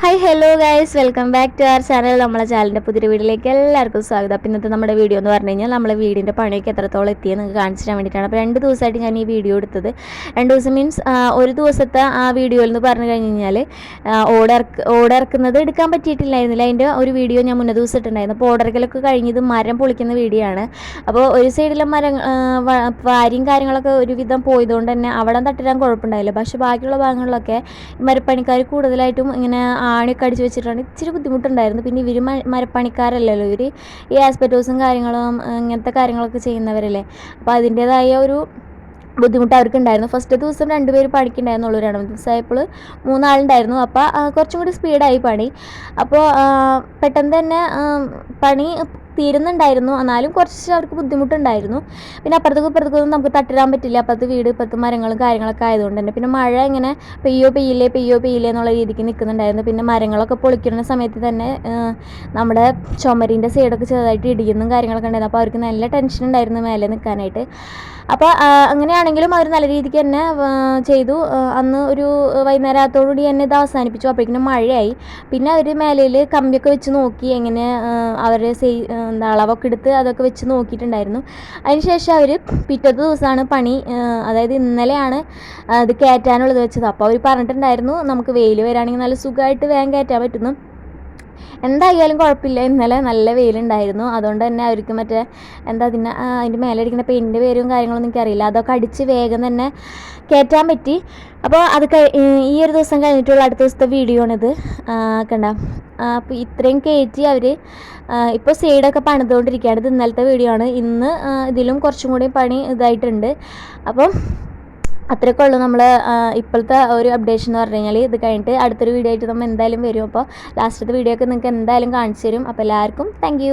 Hi hello guys welcome back to our channel നമ്മളെ ചാനലിന്റെ പുതിയ വീഡിയോയിലേക്ക് എല്ലാവർക്കും സ്വാഗതം. അപ്പോൾ ഇന്നത്തെ നമ്മുടെ വീഡിയോ എന്ന് പറഞ്ഞു കഴിഞ്ഞാൽ നമ്മളെ വീടിന്റെ പണിയൊക്കെ എത്രത്തോളം എത്തിയെന്ന് നിങ്ങൾക്ക് കാണിച്ചു തരാൻ വേണ്ടിയിട്ടാണ്. അപ്പോൾ രണ്ട് ദിവസമായിട്ട് ഞാൻ ഈ വീഡിയോ എടുത്തത്. രണ്ട് ദിവസം മീൻസ് ഒരു ദിവസത്തെ ആ വീഡിയോയിൽ നിന്ന് പറഞ്ഞു കഴിഞ്ഞ് കഴിഞ്ഞാൽ ഓടിറക്ക് ഓടിറക്കുന്നത് എടുക്കാൻ പറ്റിയിട്ടില്ലായിരുന്നില്ല. അതിന്റെ ഒരു വീഡിയോ ഞാൻ മുന്നേ ദിവസം ഇട്ടുണ്ടായിരുന്നു അപ്പോൾ ഓടിറക്കലൊക്കെ കഴിഞ്ഞത് മരം പൊളിക്കുന്ന വീഡിയോ ആണ്. അപ്പോൾ ഒരു സൈഡിലെ മരം വാരിയും കാര്യങ്ങളൊക്കെ ഒരുവിധം പോയതുകൊണ്ട് തന്നെ അവിടെ തട്ടിടാൻ കുഴപ്പമുണ്ടായില്ല. പക്ഷേ ബാക്കിയുള്ള ഭാഗങ്ങളിലൊക്കെ മരപ്പണിക്കാർ കൂടുതലായിട്ടും ഇങ്ങനെ ആണിയൊക്കെ അടിച്ച് വെച്ചിട്ടാണ് ഇച്ചിരി ബുദ്ധിമുട്ടുണ്ടായിരുന്നു. പിന്നെ ഇവർ മരപ്പണിക്കാരല്ലല്ലോ. ഇവർ ഈ ആസ്പെറ്റോസും കാര്യങ്ങളും ഇങ്ങനത്തെ കാര്യങ്ങളൊക്കെ ചെയ്യുന്നവരല്ലേ. അപ്പോൾ അതിന്റേതായ ഒരു ബുദ്ധിമുട്ട് അവർക്കുണ്ടായിരുന്നു. ഫസ്റ്റ് ദിവസം രണ്ടുപേർ പണിക്കുണ്ടായിരുന്നുള്ളൂ. രണ്ടാമത്തെ ദിവസമായപ്പോൾ മൂന്നാളുണ്ടായിരുന്നു. അപ്പോൾ കുറച്ചും കൂടി സ്പീഡായി പണി. അപ്പോൾ പെട്ടെന്ന് തന്നെ പണി തീരുന്നുണ്ടായിരുന്നു. എന്നാലും കുറച്ച് അവർക്ക് ബുദ്ധിമുട്ടുണ്ടായിരുന്നു. പിന്നെ അപ്പുറത്തേക്ക് ഇപ്പുറത്തേക്കൊന്നും നമുക്ക് തട്ടിടാൻ പറ്റില്ല. അപ്പുറത്ത് വീട് ഇപ്പുറത്ത് മരങ്ങളും കാര്യങ്ങളൊക്കെ ആയതുകൊണ്ട് തന്നെ. പിന്നെ മഴ ഇങ്ങനെ പെയ്യോ പെയ്യില്ലേ പെയ്യോ പെയ്യില്ലേ എന്നുള്ള രീതിക്ക് നിൽക്കുന്നുണ്ടായിരുന്നു. പിന്നെ മരങ്ങളൊക്കെ പൊളിക്കുന്ന സമയത്ത് തന്നെ നമ്മുടെ ചുമരിന്റെ സൈഡൊക്കെ ചെറുതായിട്ട് ഇടിയുന്നതും കാര്യങ്ങളൊക്കെ ഉണ്ടായിരുന്നു. അപ്പോൾ അവർക്ക് നല്ല ടെൻഷൻ ഉണ്ടായിരുന്നു മേലെ നിൽക്കാനായിട്ട്. അപ്പോൾ അങ്ങനെയാണെങ്കിലും അവർ നല്ല രീതിക്ക് തന്നെ ചെയ്തു. അന്ന് ഒരു വൈകുന്നേരത്തോടുകൂടി തന്നെ ഇത് അവസാനിപ്പിച്ചു. അപ്പോഴേക്കും മഴയായി. പിന്നെ അവർ മേലയിൽ കമ്പിയൊക്കെ വെച്ച് നോക്കി എങ്ങനെ അവർ എന്താ അളവൊക്കെ എടുത്ത് അതൊക്കെ വെച്ച് നോക്കിയിട്ടുണ്ടായിരുന്നു. അതിനുശേഷം അവർ പിറ്റത്തെ ദിവസമാണ് പണി അതായത് ഇന്നലെയാണ് അത് കയറ്റാനുള്ളത് വെച്ചത്. അപ്പോൾ അവർ പറഞ്ഞിട്ടുണ്ടായിരുന്നു നമുക്ക് വെയിൽ വരാണെങ്കിൽ നല്ല സുഖമായിട്ട് വേഗം കയറ്റാൻ പറ്റുന്നു. എന്തായാലും കുഴപ്പമില്ല. ഇന്നലെ നല്ല വെയിലുണ്ടായിരുന്നു. അതുകൊണ്ട് തന്നെ അവർക്ക് മറ്റേ എന്താ അതിന് അതിന്റെ മേലെ അടിക്കുന്ന പെയിന്റിന്റെ പേരും കാര്യങ്ങളൊന്നും എനിക്കറിയില്ല. അതൊക്കെ അടിച്ച് വേഗം തന്നെ കയറ്റാൻ പറ്റി. അപ്പോൾ അത് ഈ ഒരു ദിവസം കഴിഞ്ഞിട്ടുള്ള അടുത്ത ദിവസത്തെ വീഡിയോ ആണിത്. കണ്ട. അപ്പോൾ ഇത്രയും കയറ്റി അവർ ഇപ്പോൾ സൈഡൊക്കെ പണിതുകൊണ്ടിരിക്കുകയാണ്. ഇത് ഇന്നലത്തെ വീഡിയോ ആണ്. ഇന്ന് ഇതിലും കുറച്ചും കൂടി പണി ഇതായിട്ടുണ്ട്. അപ്പം അത്രയൊക്കെ ഉള്ളൂ നമ്മൾ ഇപ്പോഴത്തെ ഒരു അപ്ഡേഷൻ എന്ന് പറഞ്ഞു കഴിഞ്ഞാൽ ഇത് കഴിഞ്ഞിട്ട് അടുത്തൊരു വീഡിയോ ആയിട്ട് നമ്മൾ എന്തായാലും വരും അപ്പോൾ ലാസ്റ്റത്തെ വീഡിയോ ഒക്കെ നിങ്ങൾക്ക് എന്തായാലും കാണിച്ചു തരും. അപ്പോൾ എല്ലാവർക്കും താങ്ക്